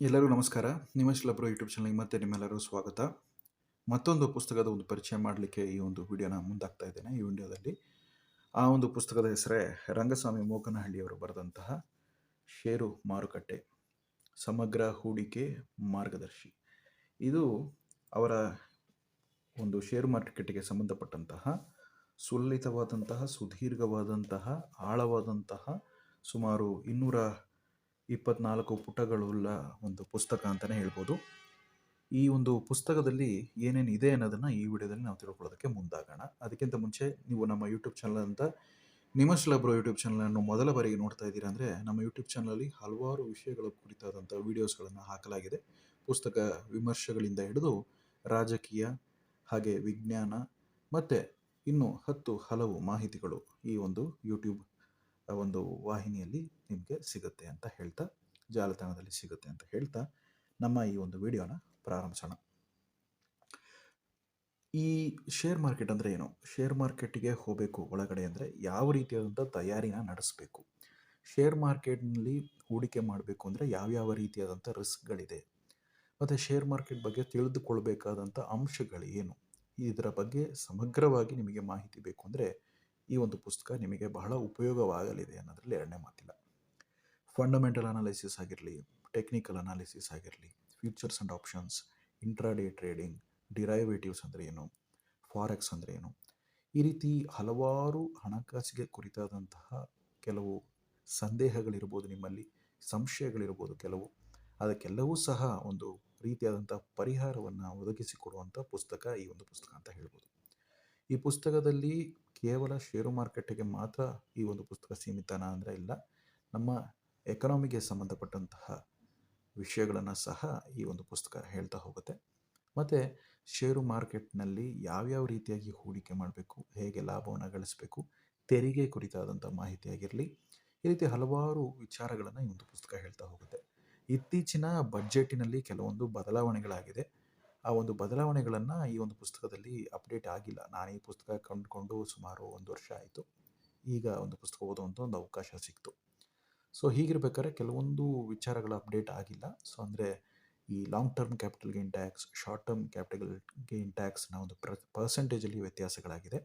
ಎಲ್ಲರಿಗೂ ನಮಸ್ಕಾರ. ನಿಮ್ಮ ಲಬ್ರೋ ಯೂಟ್ಯೂಬ್ ಚಾನಲ್ಗೆ ಮತ್ತೆ ನಿಮ್ಮೆಲ್ಲರೂ ಸ್ವಾಗತ. ಮತ್ತೊಂದು ಪುಸ್ತಕದ ಒಂದು ಪರಿಚಯ ಮಾಡಲಿಕ್ಕೆ ಈ ಒಂದು ವಿಡಿಯೋನ ಮುಂದಾಗ್ತಾ ಇದ್ದೇನೆ. ಈ ವಿಡಿಯೋದಲ್ಲಿ ಆ ಒಂದು ಪುಸ್ತಕದ ಹೆಸರೇ ರಂಗಸ್ವಾಮಿ ಮೋಕನಹಳ್ಳಿಯವರು ಬರೆದಂತಹ ಷೇರು ಮಾರುಕಟ್ಟೆ, ಸಮಗ್ರ ಹೂಡಿಕೆ ಮಾರ್ಗದರ್ಶಿ. ಇದು ಅವರ ಒಂದು ಷೇರು ಮಾರುಕಟ್ಟೆಗೆ ಸಂಬಂಧಪಟ್ಟಂತಹ ಸುಲಲಿತವಾದಂತಹ, ಸುದೀರ್ಘವಾದಂತಹ, ಆಳವಾದಂತಹ ಸುಮಾರು ಇನ್ನೂರ ಇಪ್ಪತ್ನಾಲ್ಕು ಪುಟಗಳುಳ್ಳ ಒಂದು ಪುಸ್ತಕ ಅಂತಲೇ ಹೇಳ್ಬೋದು. ಈ ಒಂದು ಪುಸ್ತಕದಲ್ಲಿ ಏನೇನು ಇದೆ ಅನ್ನೋದನ್ನು ಈ ವಿಡಿಯೋದಲ್ಲಿ ನಾವು ತಿಳ್ಕೊಳ್ಳೋದಕ್ಕೆ ಮುಂದಾಗೋಣ. ಅದಕ್ಕಿಂತ ಮುಂಚೆ ನೀವು ನಮ್ಮ ಯೂಟ್ಯೂಬ್ ಚಾನಲ್ ಅಂತ ನಿಮಸ್ ಲಬ್ರೋ ಯೂಟ್ಯೂಬ್ ಚಾನಲನ್ನು ಮೊದಲ ಬಾರಿಗೆ ನೋಡ್ತಾ ಇದ್ದೀರಾ ಅಂದರೆ ನಮ್ಮ ಯೂಟ್ಯೂಬ್ ಚಾನಲಲ್ಲಿ ಹಲವಾರು ವಿಷಯಗಳ ಕುರಿತಾದಂಥ ವೀಡಿಯೋಸ್ಗಳನ್ನು ಹಾಕಲಾಗಿದೆ. ಪುಸ್ತಕ ವಿಮರ್ಶೆಗಳಿಂದ ಹಿಡಿದು ರಾಜಕೀಯ ಹಾಗೆ ವಿಜ್ಞಾನ ಮತ್ತು ಇನ್ನು ಹತ್ತು ಹಲವು ಮಾಹಿತಿಗಳು ಈ ಒಂದು ಯೂಟ್ಯೂಬ್ ಒಂದು ವಾಹಿನಿಯಲ್ಲಿ ನಿಮಗೆ ಸಿಗುತ್ತೆ ಅಂತ ಹೇಳ್ತಾ, ಜಾಲತಾಣದಲ್ಲಿ ಸಿಗುತ್ತೆ ಅಂತ ಹೇಳ್ತಾ ನಮ್ಮ ಈ ಒಂದು ವಿಡಿಯೋನ ಪ್ರಾರಂಭಿಸೋಣ. ಈ ಶೇರ್ ಮಾರ್ಕೆಟ್ ಅಂದರೆ ಏನು? ಶೇರ್ ಮಾರ್ಕೆಟಿಗೆ ಹೋಗಬೇಕು ಒಳಗಡೆ ಅಂದರೆ ಯಾವ ರೀತಿಯಾದಂಥ ತಯಾರಿನ ನಡೆಸಬೇಕು? ಶೇರ್ ಮಾರ್ಕೆಟ್ನಲ್ಲಿ ಹೂಡಿಕೆ ಮಾಡಬೇಕು ಅಂದರೆ ಯಾವ್ಯಾವ ರೀತಿಯಾದಂಥ ರಿಸ್ಕ್ಗಳಿದೆ ಮತ್ತು ಶೇರ್ ಮಾರ್ಕೆಟ್ ಬಗ್ಗೆ ತಿಳಿದುಕೊಳ್ಬೇಕಾದಂಥ ಅಂಶಗಳು ಏನು? ಇದರ ಬಗ್ಗೆ ಸಮಗ್ರವಾಗಿ ನಿಮಗೆ ಮಾಹಿತಿ ಬೇಕು ಅಂದರೆ ಈ ಒಂದು ಪುಸ್ತಕ ನಿಮಗೆ ಬಹಳ ಉಪಯೋಗವಾಗಲಿದೆ ಅನ್ನೋದ್ರಲ್ಲಿ ಎರಡನೇ ಮಾತಿಲ್ಲ. ಫಂಡಮೆಂಟಲ್ ಅನಾಲಿಸಿಸ್ ಆಗಿರಲಿ ಟೆಕ್ನಿಕಲ್ ಅನಾಲಿಸಿಸ್ ಆಗಿರಲಿ futures and options intraday trading derivatives ಅಂದರೆ ಏನು ಫಾರೆಕ್ಸ್ ಅಂದರೆ ಏನು, ಈ ರೀತಿ ಹಲವಾರು ಹಣಕಾಸಿಗೆ ಕುರಿತಾದಂತಹ ಕೆಲವು ಸಂದೇಹಗಳಿರ್ಬೋದು, ನಿಮ್ಮಲ್ಲಿ ಸಂಶಯಗಳಿರ್ಬೋದು ಕೆಲವು, ಅದಕ್ಕೆಲ್ಲವೂ ಸಹ ಒಂದು ರೀತಿಯಾದಂಥ ಪರಿಹಾರವನ್ನು ಒದಗಿಸಿಕೊಡುವಂಥ ಪುಸ್ತಕ ಈ ಒಂದು ಪುಸ್ತಕ ಅಂತ ಹೇಳ್ಬೋದು. ಈ ಪುಸ್ತಕದಲ್ಲಿ ಕೇವಲ ಷೇರು ಮಾರುಕಟ್ಟೆಗೆ ಮಾತ್ರ ಈ ಒಂದು ಪುಸ್ತಕ ಸೀಮಿತನ ಅಂದರೆ ಇಲ್ಲ. ನಮ್ಮ ಎಕನಾಮಿಗೆ ಸಂಬಂಧಪಟ್ಟಂತಹ ವಿಷಯಗಳನ್ನು ಸಹ ಈ ಒಂದು ಪುಸ್ತಕ ಹೇಳ್ತಾ ಹೋಗುತ್ತೆ. ಮತ್ತು ಷೇರು ಮಾರ್ಕೆಟ್ನಲ್ಲಿ ಯಾವ್ಯಾವ ರೀತಿಯಾಗಿ ಹೂಡಿಕೆ ಮಾಡಬೇಕು, ಹೇಗೆ ಲಾಭವನ್ನು ಗಳಿಸಬೇಕು, ತೆರಿಗೆ ಕುರಿತಾದಂಥ ಮಾಹಿತಿಯಾಗಿರಲಿ, ಈ ರೀತಿ ಹಲವಾರು ವಿಚಾರಗಳನ್ನು ಈ ಒಂದು ಪುಸ್ತಕ ಹೇಳ್ತಾ ಹೋಗುತ್ತೆ. ಇತ್ತೀಚಿನ ಬಜೆಟಿನಲ್ಲಿ ಕೆಲವೊಂದು ಬದಲಾವಣೆಗಳಾಗಿದೆ. ಆ ಒಂದು ಬದಲಾವಣೆಗಳನ್ನು ಈ ಒಂದು ಪುಸ್ತಕದಲ್ಲಿ ಅಪ್ಡೇಟ್ ಆಗಿಲ್ಲ. ನಾನು ಈ ಪುಸ್ತಕ ಕಂಡುಕೊಂಡು ಸುಮಾರು ಒಂದು ವರ್ಷ ಆಯಿತು. ಈಗ ಒಂದು ಪುಸ್ತಕ ಓದುವಂಥ ಒಂದು ಅವಕಾಶ ಸಿಕ್ತು. ಸೊ ಹೀಗಿರ್ಬೇಕಾದ್ರೆ ಕೆಲವೊಂದು ವಿಚಾರಗಳು ಅಪ್ಡೇಟ್ ಆಗಿಲ್ಲ. ಸೊ ಅಂದರೆ ಈ long term capital gain tax short term capital gain ಟ್ಯಾಕ್ಸ್ನ ಒಂದು ಪ್ರ ಪರ್ಸೆಂಟೇಜಲ್ಲಿ ವ್ಯತ್ಯಾಸಗಳಾಗಿದೆ.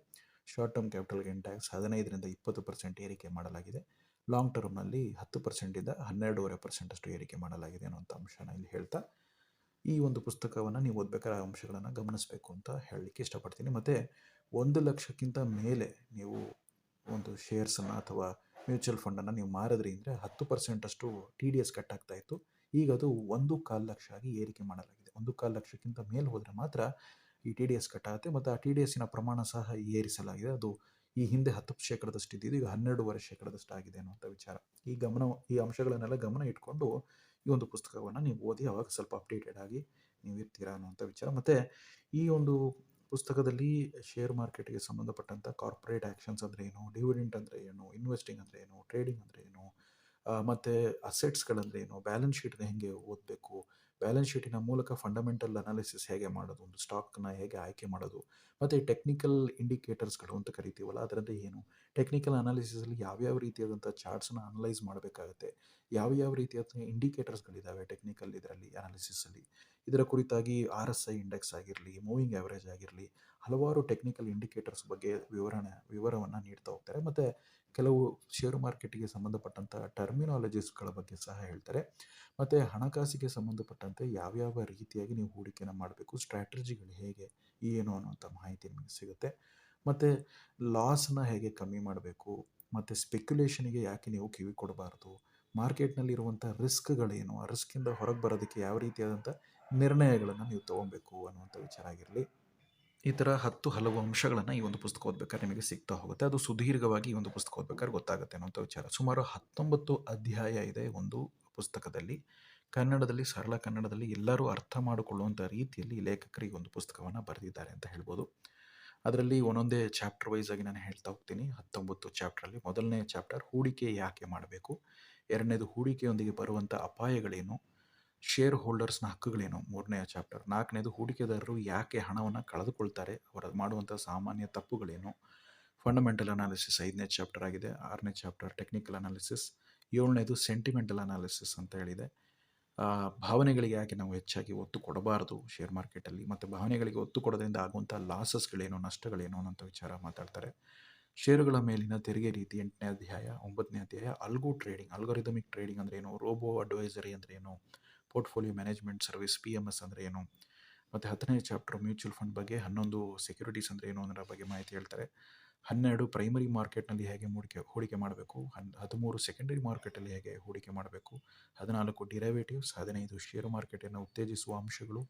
Short term capital gain tax ಹದಿನೈದರಿಂದ ಇಪ್ಪತ್ತು ಪರ್ಸೆಂಟ್ ಏರಿಕೆ ಮಾಡಲಾಗಿದೆ. ಲಾಂಗ್ ಟರ್ಮ್ನಲ್ಲಿ ಹತ್ತು ಪರ್ಸೆಂಟಿಂದ ಹನ್ನೆರಡೂವರೆ ಪರ್ಸೆಂಟಷ್ಟು ಏರಿಕೆ ಮಾಡಲಾಗಿದೆ ಅನ್ನೋಂಥ ಅಂಶನ ಇಲ್ಲಿ ಹೇಳ್ತಾ ಈ ಒಂದು ಪುಸ್ತಕವನ್ನು ನೀವು ಓದಬೇಕಾದ್ರೆ ಆ ಅಂಶಗಳನ್ನು ಗಮನಿಸಬೇಕು ಅಂತ ಹೇಳಲಿಕ್ಕೆ ಇಷ್ಟಪಡ್ತೀನಿ. ಮತ್ತು ಒಂದು ಲಕ್ಷಕ್ಕಿಂತ ಮೇಲೆ ನೀವು ಒಂದು ಶೇರ್ಸನ್ನು ಅಥವಾ ಮ್ಯೂಚುವಲ್ ಫಂಡನ್ನು ನೀವು ಮಾರಿದ್ರಿ ಅಂದರೆ ಹತ್ತು ಪರ್ಸೆಂಟಷ್ಟು ಟಿ ಡಿ ಎಸ್ ಕಟ್ ಆಗ್ತಾ ಇತ್ತು. ಈಗ ಅದು ಒಂದು ಕಾಲು ಲಕ್ಷ ಆಗಿ ಏರಿಕೆ ಮಾಡಲಾಗಿದೆ. ಒಂದು ಕಾಲು ಲಕ್ಷಕ್ಕಿಂತ ಮೇಲೆ ಹೋದರೆ ಮಾತ್ರ ಈ ಟಿ ಡಿ ಎಸ್ ಕಟ್ ಆಗುತ್ತೆ ಮತ್ತು ಆ ಟಿ ಡಿ ಎಸ್ಸಿನ ಪ್ರಮಾಣ ಸಹ ಏರಿಸಲಾಗಿದೆ. ಅದು ಈ ಹಿಂದೆ ಹತ್ತು ಶೇಕಡದಷ್ಟು ಇದ್ದಿದ್ದು ಈಗ ಹನ್ನೆರಡೂವರೆ ಶೇಕಡದಷ್ಟು ಆಗಿದೆ ಅನ್ನುವಂಥ ವಿಚಾರ. ಈ ಗಮನ, ಈ ಅಂಶಗಳನ್ನೆಲ್ಲ ಗಮನ ಇಟ್ಕೊಂಡು ಈ ಒಂದು ಪುಸ್ತಕವನ್ನು ನೀವು ಓದಿ ಅವಾಗ ಸ್ವಲ್ಪ ಅಪ್ಡೇಟೆಡ್ ಆಗಿ ನೀವು ಇರ್ತೀರಾ ಅನ್ನುವಂಥ ವಿಚಾರ. ಮತ್ತು ಈ ಒಂದು ಪುಸ್ತಕದಲ್ಲಿ ಶೇರ್ ಮಾರ್ಕೆಟ್ಗೆ ಸಂಬಂಧಪಟ್ಟಂಥ ಕಾರ್ಪೊರೇಟ್ ಆ್ಯಕ್ಷನ್ಸ್ ಅಂದರೆ ಏನು ಡಿವಿಡೆಂಟ್ ಅಂದರೆ ಏನು ಇನ್ವೆಸ್ಟಿಂಗ್ ಅಂದರೆ ಏನು ಟ್ರೇಡಿಂಗ್ ಅಂದರೆ ಏನು ಮತ್ತು ಅಸೆಟ್ಸ್ಗಳಂದ್ರೆ ಏನು ಬ್ಯಾಲೆನ್ಸ್ ಶೀಟ್ನ ಹೇಗೆ ಓದಬೇಕು ಬ್ಯಾಲೆನ್ಸ್ ಶೀಟಿನ ಮೂಲಕ ಫಂಡಮೆಂಟಲ್ ಅನಾಲಿಸಿಸ್ ಹೇಗೆ ಮಾಡೋದು, ಒಂದು ಸ್ಟಾಕ್ನ ಹೇಗೆ ಆಯ್ಕೆ ಮಾಡೋದು, ಮತ್ತು ಟೆಕ್ನಿಕಲ್ ಇಂಡಿಕೇಟರ್ಸ್ಗಳು ಅಂತ ಕರಿತೀವಲ್ಲ ಅದರಲ್ಲಿ ಏನು? ಟೆಕ್ನಿಕಲ್ ಅನಾಲಿಸಿಸಲ್ಲಿ ಯಾವ್ಯಾವ ರೀತಿಯಾದಂಥ ಚಾರ್ಟ್ಸನ್ನ ಅನಲೈಸ್ ಮಾಡಬೇಕಾಗುತ್ತೆ? ಯಾವ ಯಾವ ರೀತಿಯಾದ ಇಂಡಿಕೇಟರ್ಸ್ಗಳಿದ್ದಾವೆ ಟೆಕ್ನಿಕಲ್ ಇದರಲ್ಲಿ ಅನಾಲಿಸಿಸಲ್ಲಿ ಇದರ ಕುರಿತಾಗಿ ಆರ್ ಎಸ್ ಐ ಇಂಡೆಕ್ಸ್ ಆಗಿರಲಿ ಮೂವಿಂಗ್ ಆ್ಯಾವ್ರೇಜ್ ಆಗಿರಲಿ, ಹಲವಾರು ಟೆಕ್ನಿಕಲ್ ಇಂಡಿಕೇಟರ್ಸ್ ಬಗ್ಗೆ ವಿವರಣೆ, ವಿವರವನ್ನು ನೀಡ್ತಾ ಹೋಗ್ತಾರೆ. ಮತ್ತು ಕೆಲವು ಷೇರು ಮಾರ್ಕೆಟಿಗೆ ಸಂಬಂಧಪಟ್ಟಂಥ ಟರ್ಮಿನಾಲಜೀಸ್ಗಳ ಬಗ್ಗೆ ಸಹ ಹೇಳ್ತಾರೆ. ಮತ್ತು ಹಣಕಾಸಿಗೆ ಸಂಬಂಧಪಟ್ಟಂತೆ ಯಾವ್ಯಾವ ರೀತಿಯಾಗಿ ನೀವು ಹೂಡಿಕೆನ ಮಾಡಬೇಕು ಸ್ಟ್ರಾಟಜಿಗಳು ಹೇಗೆ, ಏನು ಅನ್ನೋಂಥ ಮಾಹಿತಿ ನಿಮಗೆ ಸಿಗುತ್ತೆ. ಮತ್ತು ಲಾಸ್ನ ಹೇಗೆ ಕಮ್ಮಿ ಮಾಡಬೇಕು, ಮತ್ತು ಸ್ಪೆಕ್ಯುಲೇಷನಿಗೆ ಯಾಕೆ ನೀವು ಕಿವಿ ಕೊಡಬಾರ್ದು ಮಾರ್ಕೆಟ್ನಲ್ಲಿರುವಂಥ ರಿಸ್ಕ್ಗಳೇನು ಆ ರಿಸ್ಕಿಂದ ಹೊರಗೆ ಬರೋದಕ್ಕೆ ಯಾವ ರೀತಿಯಾದಂಥ ನಿರ್ಣಯಗಳನ್ನು ನೀವು ತೊಗೊಬೇಕು ಅನ್ನುವಂಥ ವಿಚಾರ ಆಗಿರಲಿ. ಈ ಥರ ಹತ್ತು ಹಲವು ಅಂಶಗಳನ್ನು ಈ ಒಂದು ಪುಸ್ತಕ ಓದ್ಬೇಕಾದ್ರೆ ನಿಮಗೆ ಸಿಗ್ತಾ ಹೋಗುತ್ತೆ. ಅದು ಸುದೀರ್ಘವಾಗಿ ಈ ಒಂದು ಪುಸ್ತಕ ಓದ್ಬೇಕಾದ್ರೆ ಗೊತ್ತಾಗುತ್ತೆ ಅನ್ನೋಂಥ ವಿಚಾರ. ಸುಮಾರು ಹತ್ತೊಂಬತ್ತು ಅಧ್ಯಾಯ ಇದೆ ಒಂದು ಪುಸ್ತಕದಲ್ಲಿ. ಕನ್ನಡದಲ್ಲಿ, ಸರಳ ಕನ್ನಡದಲ್ಲಿ ಎಲ್ಲರೂ ಅರ್ಥ ಮಾಡಿಕೊಳ್ಳುವಂಥ ರೀತಿಯಲ್ಲಿ ಲೇಖಕರು ಈ ಒಂದು ಪುಸ್ತಕವನ್ನು ಬರೆದಿದ್ದಾರೆ ಅಂತ ಹೇಳ್ಬೋದು. ಅದರಲ್ಲಿ ಒಂದೊಂದೇ ಚಾಪ್ಟರ್ ವೈಸ್ ಆಗಿ ನಾನು ಹೇಳ್ತಾ ಹೋಗ್ತೀನಿ. ಹತ್ತೊಂಬತ್ತು ಚಾಪ್ಟರಲ್ಲಿ ಮೊದಲನೇ ಚಾಪ್ಟರ್ ಹೂಡಿಕೆ ಯಾಕೆ ಮಾಡಬೇಕು? ಎರಡನೇದು ಹೂಡಿಕೆಯೊಂದಿಗೆ ಬರುವಂಥ ಅಪಾಯಗಳೇನು? ಶೇರ್ ಹೋಲ್ಡರ್ಸ್ನ ಹಕ್ಕುಗಳೇನು? ಮೂರನೆಯ ಚಾಪ್ಟರ್ ನಾಲ್ಕನೇದು ಹೂಡಿಕೆದಾರರು ಯಾಕೆ ಹಣವನ್ನು ಕಳೆದುಕೊಳ್ತಾರೆ? ಅವರ ಮಾಡುವಂಥ ಸಾಮಾನ್ಯ ತಪ್ಪುಗಳೇನು? ಫಂಡಮೆಂಟಲ್ ಅನಾಲಿಸಿಸ್ ಐದನೇ ಚಾಪ್ಟರ್ ಆಗಿದೆ. ಆರನೇ ಚಾಪ್ಟರ್ ಟೆಕ್ನಿಕಲ್ ಅನಾಲಿಸಿಸ್ ಏಳನೇದು ಸೆಂಟಿಮೆಂಟಲ್ ಅನಾಲಿಸಿಸ್ ಅಂತ ಹೇಳಿದೆ. ಭಾವನೆಗಳಿಗೆ ಯಾಕೆ ನಾವು ಹೆಚ್ಚಾಗಿ ಒತ್ತು ಕೊಡಬಾರದು ಶೇರ್ ಮಾರ್ಕೆಟಲ್ಲಿ ಮತ್ತು ಭಾವನೆಗಳಿಗೆ ಒತ್ತು ಕೊಡೋದ್ರಿಂದ ಆಗುವಂಥ ಲಾಸಸ್ಗಳೇನು ನಷ್ಟಗಳೇನು ಅನ್ನೋಂಥ ವಿಚಾರ ಮಾತಾಡ್ತಾರೆ. ಷೇರುಗಳ ಮೇಲಿನ ತೆರಿಗೆ ರೀತಿ ಎಂಟನೇ ಅಧ್ಯಾಯ, ಒಂಬತ್ತನೇ ಅಧ್ಯಾಯ. ಅಲ್ಗೋ ಟ್ರೇಡಿಂಗ್ ಅಲ್ಗೋರಿದಮಿಕ್ ಟ್ರೇಡಿಂಗ್ ಅಂದ್ರೆ ಏನು? ರೋಬೋ ಅಡ್ವೈಸರಿ ಅಂದ್ರೆ ಏನು? Portfolio management service P M S ಅಂದರೆ ಏನು? ಮತ್ತು ಹತ್ತನೇ ಚಾಪ್ಟರ್ ಮ್ಯೂಚುವಲ್ ಫಂಡ್ ಬಗ್ಗೆ ಹನ್ನೊಂದು ಸೆಕ್ಯೂರಿಟೀಸ್ ಅಂದರೆ ಏನು ಅನ್ನೋದ್ರ ಬಗ್ಗೆ ಮಾಹಿತಿ ಹೇಳ್ತಾರೆ. ಹನ್ನೆರಡು ಪ್ರೈಮರಿ ಮಾರ್ಕೆಟ್ನಲ್ಲಿ ಹೇಗೆ ಹೂಡಿಕೆ ಹೂಡಿಕೆ ಮಾಡಬೇಕು? ಹನ್, ಹದಿಮೂರು ಸೆಕೆಂಡರಿ ಮಾರ್ಕೆಟಲ್ಲಿ ಹೇಗೆ ಹೂಡಿಕೆ ಮಾಡಬೇಕು? ಹದಿನಾಲ್ಕು ಡಿರೈವೇಟಿವ್ಸ್, ಹದಿನೈದು ಷೇರು ಮಾರ್ಕೆಟನ್ನು ಉತ್ತೇಜಿಸುವ ಅಂಶಗಳು,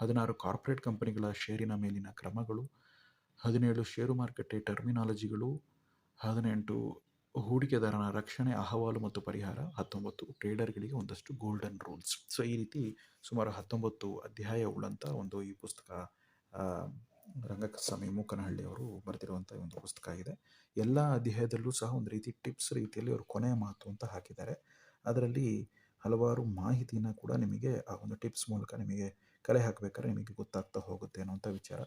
ಹದಿನಾರು ಕಾರ್ಪೊರೇಟ್ ಕಂಪನಿಗಳ ಷೇರಿನ ಮೇಲಿನ ಕ್ರಮಗಳು, ಹದಿನೇಳು ಷೇರು ಮಾರುಕಟ್ಟೆ ಟರ್ಮಿನಾಲಜಿಗಳು, ಹದಿನೆಂಟು ಹೂಡಿಕೆದಾರನ ರಕ್ಷಣೆ, ಅಹವಾಲು ಮತ್ತು ಪರಿಹಾರ ಹತ್ತೊಂಬತ್ತು ಟ್ರೇಡರ್ಗಳಿಗೆ ಒಂದಷ್ಟು ಗೋಲ್ಡನ್ ರೂಲ್ಸ್ ಸೊ ಈ ರೀತಿ ಸುಮಾರು ಹತ್ತೊಂಬತ್ತು ಅಧ್ಯಾಯವುಳ್ಳಂಥ ಒಂದು ಈ ಪುಸ್ತಕ ರಂಗಸ್ವಾಮಿ ಮೂಕನಹಳ್ಳಿ ಅವರು ಬರೆದಿರುವಂಥ ಒಂದು ಪುಸ್ತಕ ಇದೆ ಎಲ್ಲ ಅಧ್ಯಾಯದಲ್ಲೂ ಸಹ ಒಂದು ರೀತಿ ಟಿಪ್ಸ್ ರೀತಿಯಲ್ಲಿ ಅವರು ಕೊನೆಯ ಮಾತು ಅಂತ ಹಾಕಿದ್ದಾರೆ. ಅದರಲ್ಲಿ ಹಲವಾರು ಮಾಹಿತಿನ ಕೂಡ ನಿಮಗೆ ಆ ಒಂದು ಟಿಪ್ಸ್ ಮೂಲಕ ನಿಮಗೆ ಕಲೆ ಹಾಕಬೇಕಾದ್ರೆ ನಿಮಗೆ ಗೊತ್ತಾಗ್ತಾ ಹೋಗುತ್ತೆ ಅನ್ನುವಂಥ ವಿಚಾರ.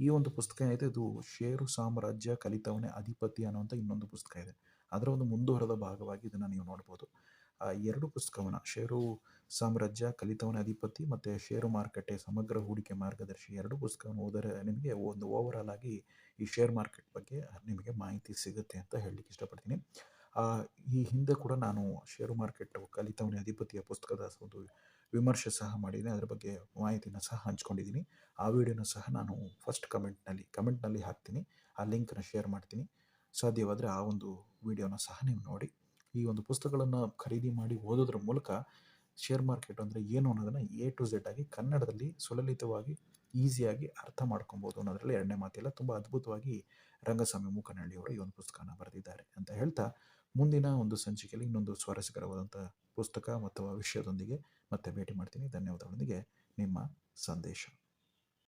ಈ ಒಂದು ಪುಸ್ತಕ ಏನಿದೆ? ಇದು ಷೇರು ಸಾಮ್ರಾಜ್ಯ ಕಲಿತವನೇ ಅಧಿಪತಿ ಅನ್ನುವಂಥ ಇನ್ನೊಂದು ಪುಸ್ತಕ ಇದೆ. ಅದರ ಒಂದು ಮುಂದುವರೆದ ಭಾಗವಾಗಿ ಇದನ್ನು ನೀವು ನೋಡ್ಬೋದು. ಎರಡು ಪುಸ್ತಕವನ್ನು, ಷೇರು ಸಾಮ್ರಾಜ್ಯ, ಕಲಿತವನ ಅಧಿಪತಿ ಮತ್ತು ಷೇರು ಮಾರುಕಟ್ಟೆ ಸಮಗ್ರ ಹೂಡಿಕೆ ಮಾರ್ಗದರ್ಶಿ ಎರಡು ಪುಸ್ತಕವನ್ನು ಓದರೆ, ನಿಮಗೆ ಒಂದು ಓವರಾಲ್ ಆಗಿ ಈ ಶೇರ್ ಮಾರ್ಕೆಟ್ ಬಗ್ಗೆ ನಿಮಗೆ ಮಾಹಿತಿ ಸಿಗುತ್ತೆ ಅಂತ ಹೇಳಲಿಕ್ಕೆ ಇಷ್ಟಪಡ್ತೀನಿ. ಈ ಹಿಂದೆ ಕೂಡ ನಾನು ಷೇರು ಮಾರ್ಕೆಟ್, ಕಲಿತವನೇ ಅಧಿಪತಿಯ ಪುಸ್ತಕದ ಒಂದು ವಿಮರ್ಶೆ ಸಹ ಮಾಡಿದ್ದೀನಿ. ಅದರ ಬಗ್ಗೆ ಮಾಹಿತಿನ ಸಹ ಹಂಚ್ಕೊಂಡಿದ್ದೀನಿ. ಆ ವಿಡಿಯೋನ ಸಹ ನಾನು ಫಸ್ಟ್ ಕಮೆಂಟ್ನಲ್ಲಿ ಕಮೆಂಟ್ನಲ್ಲಿ ಹಾಕ್ತೀನಿ. ಆ ಲಿಂಕನ್ನು ಶೇರ್ ಮಾಡ್ತೀನಿ. ಸಾಧ್ಯವಾದರೆ ಆ ಒಂದು ವಿಡಿಯೋನ ಸಹ ನೀವು ನೋಡಿ. ಈ ಒಂದು ಪುಸ್ತಕಗಳನ್ನು ಖರೀದಿ ಮಾಡಿ ಓದೋದ್ರ ಮೂಲಕ ಶೇರ್ ಮಾರ್ಕೆಟ್ ಅಂದರೆ ಏನು ಅನ್ನೋದನ್ನು ಎ ಟು ಝೆಡ್ ಆಗಿ ಕನ್ನಡದಲ್ಲಿ ಸುಲಲಿತವಾಗಿ ಈಸಿಯಾಗಿ ಅರ್ಥ ಮಾಡ್ಕೊಬೋದು ಅನ್ನೋದರಲ್ಲಿ ಎರಡನೇ ಮಾತಿಲ್ಲ. ತುಂಬ ಅದ್ಭುತವಾಗಿ ರಂಗಸ್ವಾಮಿ ಮೂಕನಹಳ್ಳಿಯವರು ಈ ಒಂದು ಪುಸ್ತಕನ ಬರೆದಿದ್ದಾರೆ ಅಂತ ಹೇಳ್ತಾ ಮುಂದಿನ ಒಂದು ಸಂಚಿಕೆಯಲ್ಲಿ ಇನ್ನೊಂದು ಸ್ವಾರಸ್ಯಕರವಾದಂಥ ಪುಸ್ತಕ ಅಥವಾ ವಿಷಯದೊಂದಿಗೆ ಮತ್ತೆ ಭೇಟಿ ಮಾಡ್ತೀನಿ. ಧನ್ಯವಾದಗಳೊಂದಿಗೆ ನಿಮ್ಮ ಸಂದೇಶ.